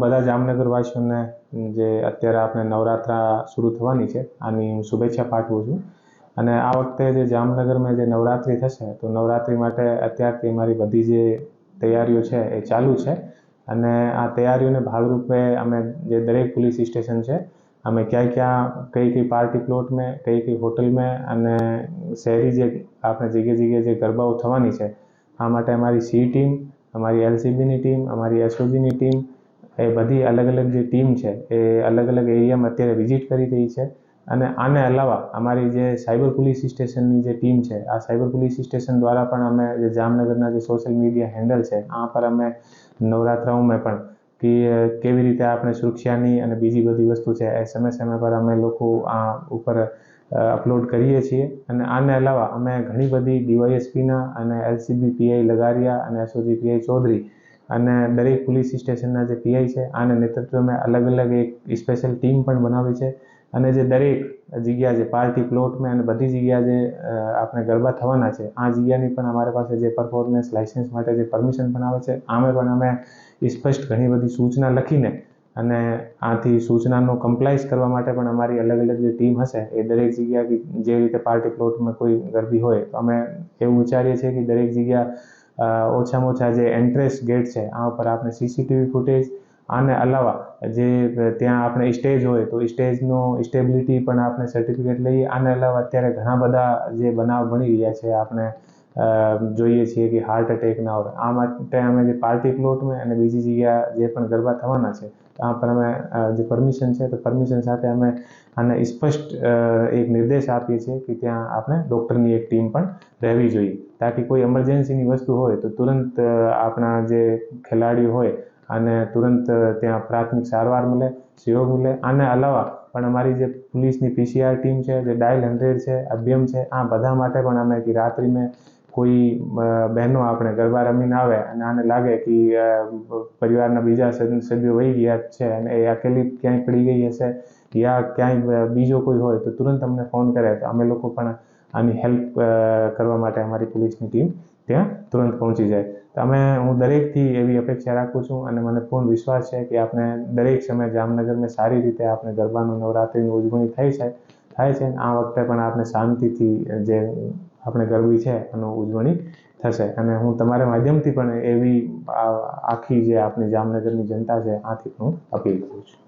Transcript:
બધા જામનગરવાસીઓને જે અત્યારે આપણે નવરાત્રા શરૂ થવાની છે, આની હું શુભેચ્છા પાઠવું છું. અને આ વખતે જે જામનગરમાં જે નવરાત્રિ થશે, તો નવરાત્રિ માટે અત્યારથી અમારી બધી જે તૈયારીઓ છે એ ચાલુ છે. અને આ તૈયારીઓને ભાગરૂપે અમે જે દરેક પોલીસ સ્ટેશન છે, અમે ક્યાં ક્યાં, કઈ કઈ પાર્ટી પ્લોટ મેં, કઈ કઈ હોટલ મેં અને શહેરી જે આપણે જગ્યાએ જગ્યાએ જે ગરબાઓ થવાની છે, આ માટે અમારી સી ટીમ, અમારી એલસીબીની ટીમ, અમારી એસઓજીની ટીમ એ બધી અલગ અલગ જે ટીમ છે, એ અલગ અલગ એરિયામાં અત્યારે વિઝિટ કરી રહી છે. અને આને અલાવા અમારી જે સાયબર પોલીસ સ્ટેશનની જે ટીમ છે, આ સાયબર પોલીસ સ્ટેશન દ્વારા પણ અમે જે જામનગરના જે સોશિયલ મીડિયા હેન્ડલ છે, આ પર અમે નવરાત્રાઓમાં પણ કે કેવી રીતે આપણે સુરક્ષાની અને બીજી બધી વસ્તુ છે એ સમય સમય પર અમે લોકો આ ઉપર અપલોડ કરીએ છીએ. અને આને અલાવા અમે ઘણી બધી ડીવાયએસપીના અને એલસીબી પીઆઈ લગારિયા અને એસઓજી પીઆઈ ચૌધરી અને દરેક પોલીસ સ્ટેશનના જે પીઆઈ છે, આના નેતૃત્વમાં અલગ અલગ એક સ્પેશિયલ ટીમ પણ બનાવી છે. અને જે દરેક જગ્યા જે પાર્ટી પ્લોટમાં અને બધી જગ્યા જે આપણે ગરબા થવાના છે, આ જગ્યાની પણ અમારી પાસે જે પરફોર્મન્સ લાઇસન્સ માટે જે પરમિશન પણ આવે છે. આમે પણ અમે સ્પષ્ટ ઘણી બધી સૂચના લખીને અને આથી સૂચનાનો કમ્પ્લાઇઝ કરવા માટે પણ અમારી અલગ અલગ જે ટીમ હશે, એ દરેક જગ્યા જે રીતે પાર્ટી પ્લોટમાં કોઈ ગરબી હોય, તો અમે એવું વિચારીએ છીએ કે દરેક જગ્યા ઓછામાં ઓછા જે એન્ટ્રેસ ગેટ છે, આ ઉપર આપણે સીસીટીવી ફૂટેજ આને અલાવા જે ત્યાં આપણે સ્ટેજ હોય તો સ્ટેજનો સ્ટેબિલિટી પણ આપણે સર્ટિફિકેટ લઈએ આને અલાવા અત્યારે ઘણા બધા જે બનાવ બની રહ્યા છે, આપણે જોઈએ છીએ કે હાર્ટ એટેક ના હોય. આ માટે અમે જે પાર્ટી પ્લોટમાં અને બીજી જગ્યા જે પણ ગરબા થવાના છે આ પર અમે જે પરમિશન છે, તો પરમિશન સાથે અમે આને સ્પષ્ટ એક નિર્દેશ આપીએ છીએ કે ત્યાં આપણે ડૉક્ટરની એક ટીમ પણ રહેવી જોઈએ. તાકી કોઈ એમરજન્સીની વસ્તુ હોય તો તુરંત આપણા જે ખેલાડીઓ હોય અને તુરંત ત્યાં પ્રાથમિક સારવાર મળે સહયોગ મળે. આને અલાવા પણ અમારી જે પોલીસની પીસીઆર ટીમ છે, જે ડાયલ હંડ્રેડ છે અભ્યમ છે, આ બધા માટે પણ અમે રાત્રિ મેં કોઈ બહેનો આપણે ગરબા રમીને આવે અને આને લાગે કે પરિવારના બીજા સભ્યો વહી ગયા છે અને એ અકેલી ક્યાંય પડી ગઈ હશે યા ક્યાંય બીજો કોઈ હોય તો તુરંત અમને ફોન કરે. તો અમે લોકો પણ આની હેલ્પ કરવા માટે અમારી પોલીસની ટીમ ત્યાં તુરંત પહોંચી જાય. તો અમે, હું દરેકથી એવી અપેક્ષા રાખું છું અને મને પૂર્ણ વિશ્વાસ છે કે આપણે દરેક સમયે જામનગરમાં સારી રીતે આપણે ગરબાનું નવરાત્રિની ઉજવણી થઈ છે, થાય છે આ વખતે પણ આપણે શાંતિથી જે આપણે કરવી છે એનું ઉજવણી થશે. અને હું તમારા માધ્યમથી પણ એવી આખી જે આપણી જામનગરની જનતા છે, આથી હું અપીલ કરું છું.